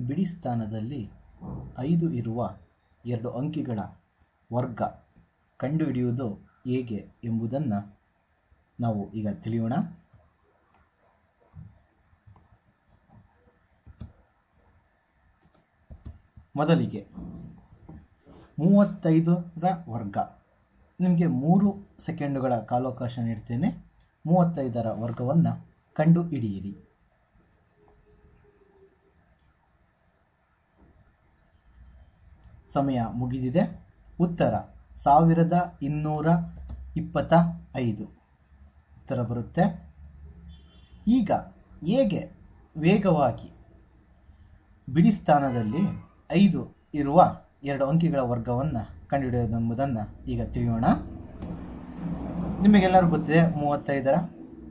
ಬಿಡಿ ಸ್ಥಾನದಲ್ಲಿ ಐದು ಇರುವ ಎರಡು ಅಂಕಿಗಳ ವರ್ಗ ಕಂಡುಹಿಡಿಯುವುದು ಹೇಗೆ ಎಂಬುದನ್ನು ನಾವು ಈಗ ತಿಳಿಯೋಣ. ಮೊದಲಿಗೆ ಮೂವತ್ತೈದರ ವರ್ಗ. ನಿಮಗೆ ಮೂರು ಸೆಕೆಂಡುಗಳ ಕಾಲಾವಕಾಶ ನೀಡ್ತೇನೆ. ಮೂವತ್ತೈದರ ವರ್ಗವನ್ನು ಕಂಡು ಹಿಡಿಯಿರಿ ಸಮಯ ಮುಗಿದಿದೆ. ಉತ್ತರ, ಸಾವಿರದ ಇನ್ನೂರ ಇಪ್ಪತ್ತ ಐದು ಉತ್ತರ ಬರುತ್ತೆ. ಈಗ ಹೇಗೆ ವೇಗವಾಗಿ ಬಿಡಿ ಸ್ಥಾನದಲ್ಲಿ ಐದು ಇರುವ ಎರಡು ಅಂಕಿಗಳ ವರ್ಗವನ್ನು ಕಂಡುಹಿಡಿಯೋದೆಂಬುದನ್ನು ಈಗ ತಿಳಿಯೋಣ. ನಿಮಗೆಲ್ಲರೂ ಗೊತ್ತಿದೆ, ಮೂವತ್ತೈದರ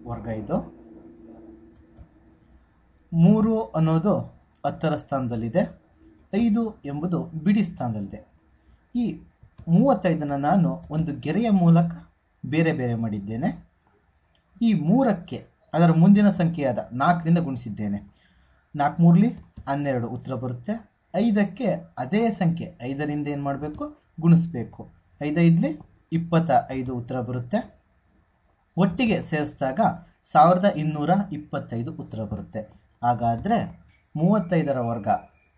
ವರ್ಗ ಇದು. ಮೂರು ಅನ್ನೋದು ಹತ್ತರ ಸ್ಥಾನದಲ್ಲಿದೆ. ಐದು ಎಂಬುದು ಬಿಡಿ ಸ್ಥಾನದಲ್ಲಿದೆ. ಈ ಮೂವತ್ತೈದನ್ನು ನಾನು ಒಂದು ಗೆರೆಯ ಮೂಲಕ ಬೇರೆ ಬೇರೆ ಮಾಡಿದ್ದೇನೆ. ಈ ಮೂರಕ್ಕೆ ಅದರ ಮುಂದಿನ ಸಂಖ್ಯೆಯಾದ ನಾಲ್ಕರಿಂದ ಗುಣಿಸಿದ್ದೇನೆ. ನಾಲ್ಕು ಮೂರಲಿ, ಹನ್ನೆರಡು ಉತ್ತರ ಬರುತ್ತೆ. ಐದಕ್ಕೆ ಅದೇ ಸಂಖ್ಯೆ, ಐದರಿಂದ ಏನು ಮಾಡಬೇಕು? ಗುಣಿಸ್ಬೇಕು. ಐದೈದಲಿ ಇಪ್ಪತ್ತ ಐದು ಉತ್ತರ ಬರುತ್ತೆ. ಒಟ್ಟಿಗೆ ಸೇರಿಸಿದಾಗ ಸಾವಿರದ ಇನ್ನೂರ ಇಪ್ಪತ್ತೈದು ಉತ್ತರ ಬರುತ್ತೆ. ಹಾಗಾದರೆ ಮೂವತ್ತೈದರ ವರ್ಗ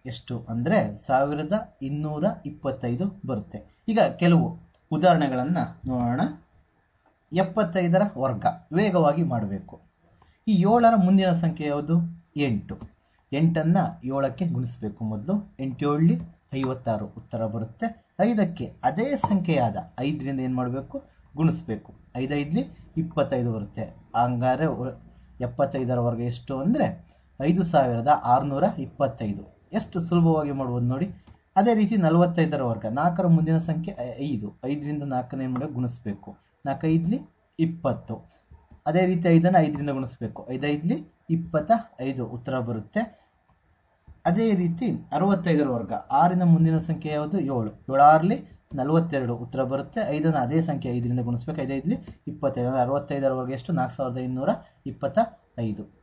ಎಷ್ಟು ಅಂದರೆ ಸಾವಿರದ ಇನ್ನೂರ ಇಪ್ಪತ್ತೈದು ಬರುತ್ತೆ. ಈಗ ಕೆಲವು ಉದಾಹರಣೆಗಳನ್ನು ನೋಡೋಣ. ಎಪ್ಪತ್ತೈದರ ವರ್ಗ, ವೇಗವಾಗಿ ಮಾಡಬೇಕು. ಈ ಏಳರ ಮುಂದಿನ ಸಂಖ್ಯೆ ಯಾವುದು? ಎಂಟು. ಎಂಟನ್ನು ಏಳಕ್ಕೆ ಗುಣಿಸಬೇಕು ಮೊದಲು. ಎಂಟು ಏಳಲಿ ಐವತ್ತಾರು ಉತ್ತರ ಬರುತ್ತೆ. ಐದಕ್ಕೆ ಅದೇ ಸಂಖ್ಯೆಯಾದ ಐದರಿಂದ ಏನು ಮಾಡಬೇಕು? ಗುಣಿಸ್ಬೇಕು. ಐದೈದಲಿ ಇಪ್ಪತ್ತೈದು ಬರುತ್ತೆ. ಹಂಗಾರೆ ಎಪ್ಪತ್ತೈದರ ವರ್ಗ ಎಷ್ಟು ಅಂದರೆ ಐದು ಸಾವಿರದ ಆರುನೂರ ಇಪ್ಪತ್ತೈದು. ಎಷ್ಟು ಸುಲಭವಾಗಿ ಮಾಡ್ಬೋದು ನೋಡಿ. ಅದೇ ರೀತಿ ನಲವತ್ತೈದರ ವರ್ಗ. ನಾಲ್ಕರ ಮುಂದಿನ ಸಂಖ್ಯೆ ಐದು. ಐದರಿಂದ ನಾಲ್ಕನೇ ಮಾಡಿ ಗುಣಿಸ್ಬೇಕು. ನಾಲ್ಕೈದ್ಲಿ ಇಪ್ಪತ್ತು. ಅದೇ ರೀತಿ ಐದನ್ನು ಐದರಿಂದ ಗುಣಿಸ್ಬೇಕು. ಐದೈದ್ಲಿ ಇಪ್ಪತ್ತ ಐದು ಉತ್ತರ ಬರುತ್ತೆ. ಅದೇ ರೀತಿ ಅರವತ್ತೈದರ ವರ್ಗ. ಆರಿನ ಮುಂದಿನ ಸಂಖ್ಯೆ ಯಾವುದು? ಏಳು. ಏಳಾರ್ಲಿ ನಲವತ್ತೆರಡು ಉತ್ತರ ಬರುತ್ತೆ. ಐದನ್ನು ಅದೇ ಸಂಖ್ಯೆ ಐದರಿಂದ ಗುಣಿಸ್ಬೇಕು. ಐದೈದ್ಲಿ ಇಪ್ಪತ್ತೈದು. ಅರವತ್ತೈದರ ವರ್ಗ ಎಷ್ಟು? ನಾಲ್ಕು ಸಾವಿರದ ಇನ್ನೂರ ಇಪ್ಪತ್ತ ಐದು.